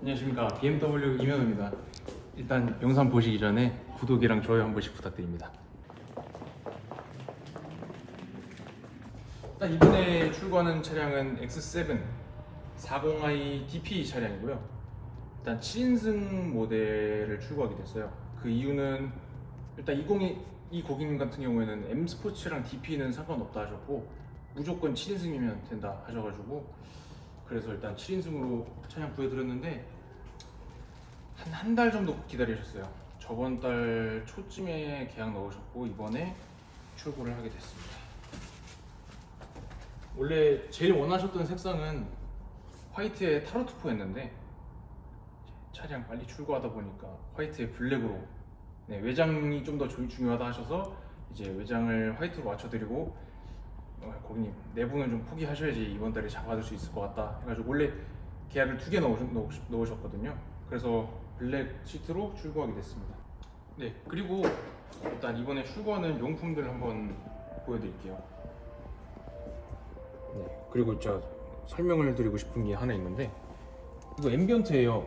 안녕하십니까 BMW 이면호입니다. 일단 영상 보시기 전에 구독이랑 좋아요 한 번씩 부탁드립니다. 일단 이번에 출고하는 차량은 X7 40i DP 차량이고요. 일단 7인승 모델을 출고하게 됐어요. 그 이유는 일단 20이 이 고객님 같은 경우에는 M 스포츠랑 DP는 상관없다 하셨고 무조건 7인승이면 된다 하셔가지고 그래서 일단 7인승으로 차량 구해드렸는데 한 한 달 정도 기다리셨어요. 저번 달 초쯤에 계약 넣으셨고 이번에 출고를 하게 됐습니다. 원래 제일 원하셨던 색상은 화이트에 타로투포였는데 차량 빨리 출고하다 보니까 화이트에 블랙으로 네, 외장이 좀 더 중요하다 하셔서 이제 외장을 화이트로 맞춰드리고 어, 고객님 내부는 좀 포기하셔야지 이번 달에 잡아줄 수 있을 것 같다 해가지고 원래 계약을 두 개 넣으셨거든요. 그래서 블랙 시트로 출고하게 됐습니다. 네 그리고 일단 이번에 출고하는 용품들 한번 보여드릴게요. 네 그리고 제가 설명을 드리고 싶은 게 하나 있는데 이거 앰비언트예요.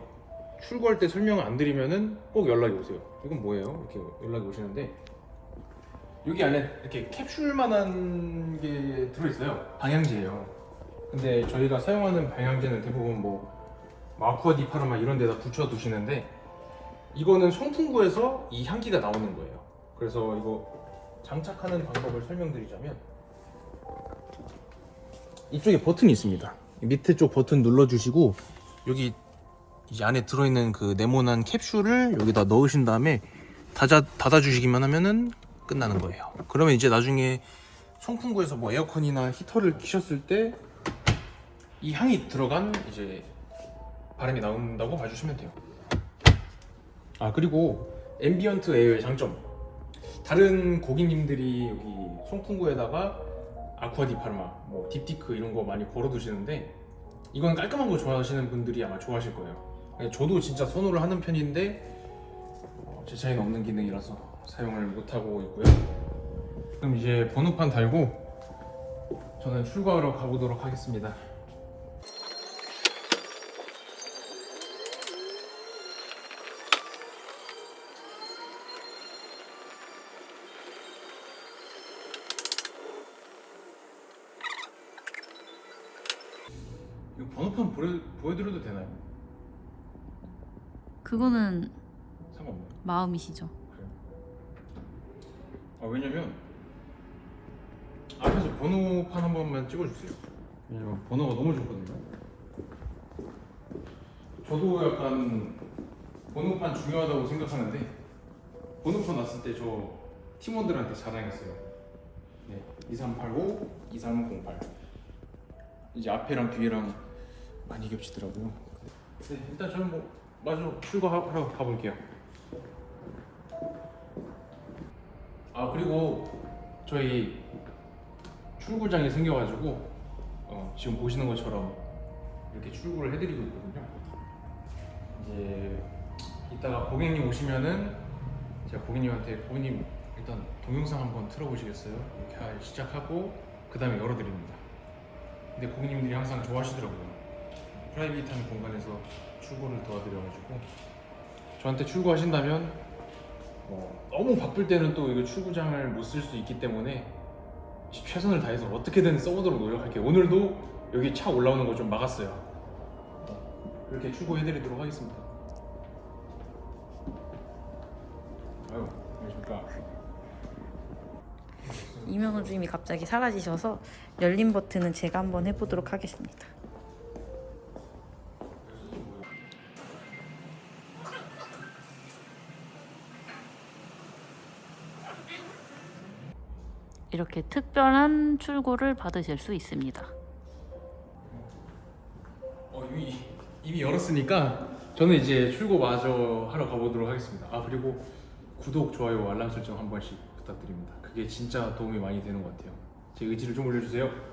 출고할 때 설명을 안 드리면은 꼭 연락이 오세요. 이건 뭐예요? 이렇게 연락이 오시는데 여기 안에 이렇게 캡슐만한 게 들어있어요. 방향제예요. 근데 저희가 사용하는 방향제는 대부분 뭐 마쿠아 디파르마 이런 데다 붙여 두시는데 이거는 송풍구에서 이 향기가 나오는 거예요. 그래서 이거 장착하는 방법을 설명드리자면 이쪽에 버튼이 있습니다. 밑에 쪽 버튼 눌러주시고 여기 이 안에 들어있는 그 네모난 캡슐을 여기다 넣으신 다음에 닫아, 닫아주시기만 하면은 끝나는 거예요. 그러면 이제 나중에 송풍구에서 뭐 에어컨이나 히터를 키셨을 때 이 향이 들어간 이제 바람이 나온다고 봐주시면 돼요. 아 그리고 앰비언트 에어의 장점. 다른 고객님들이 여기 송풍구에다가 아쿠아디 파르마, 뭐 딥티크 이런 거 많이 걸어두시는데 이건 깔끔한 거 좋아하시는 분들이 아마 좋아하실 거예요. 저도 진짜 선호를 하는 편인데 어, 제 차에는 없는 기능이라서 사용을 못 하고 있고요. 그럼 이제 번호판 달고 저는 출고하러 가보도록 하겠습니다. 이거 번호판 보여, 보여드려도 되나요? 그거는 상관없나요? 마음이시죠. 아 왜냐면 앞에서 번호판 한 번만 찍어주세요. 왜냐면 번호가 너무 좋거든요. 저도 약간 번호판 중요하다고 생각하는데 번호판 났을 때 저 팀원들한테 자랑했어요. 네, 2385, 2308. 이제 앞에랑 뒤에랑 많이 겹치더라고요. 네, 일단 저는 뭐 마저 출고하러 가볼게요. 아 그리고 저희 출구장이 생겨가지고 어, 지금 보시는 것처럼 이렇게 출구를 해드리고 있거든요. 이제 이따가 고객님 오시면은 제가 고객님한테 고객님 일단 동영상 한번 틀어보시겠어요? 이렇게 하- 시작하고 그 다음에 열어드립니다. 근데 고객님들이 항상 좋아하시더라고요. 프라이빗한 공간에서 출고를 도와드려가지고 저한테 출고하신다면 어, 너무 바쁠 때는 또 이거 출구장을 못 쓸 수 있기 때문에 최선을 다해서 어떻게든 써보도록 노력할게요. 오늘도 여기 차 올라오는 거 좀 막았어요. 어, 이렇게 출고해드리도록 하겠습니다. 아유, 안녕하십니까. 이명호 주임이 갑자기 사라지셔서 열린 버튼은 제가 한번 해보도록 하겠습니다. 이렇게 특별한 출고를 받으실 수 있습니다. 어, 이미 이미 열었으니까 저는 이제 출고 마저 하러 가보도록 하겠습니다. 아 그리고 구독, 좋아요, 알람 설정 한 번씩 부탁드립니다. 그게 진짜 도움이 많이 되는 것 같아요. 제 의지를 좀 올려주세요.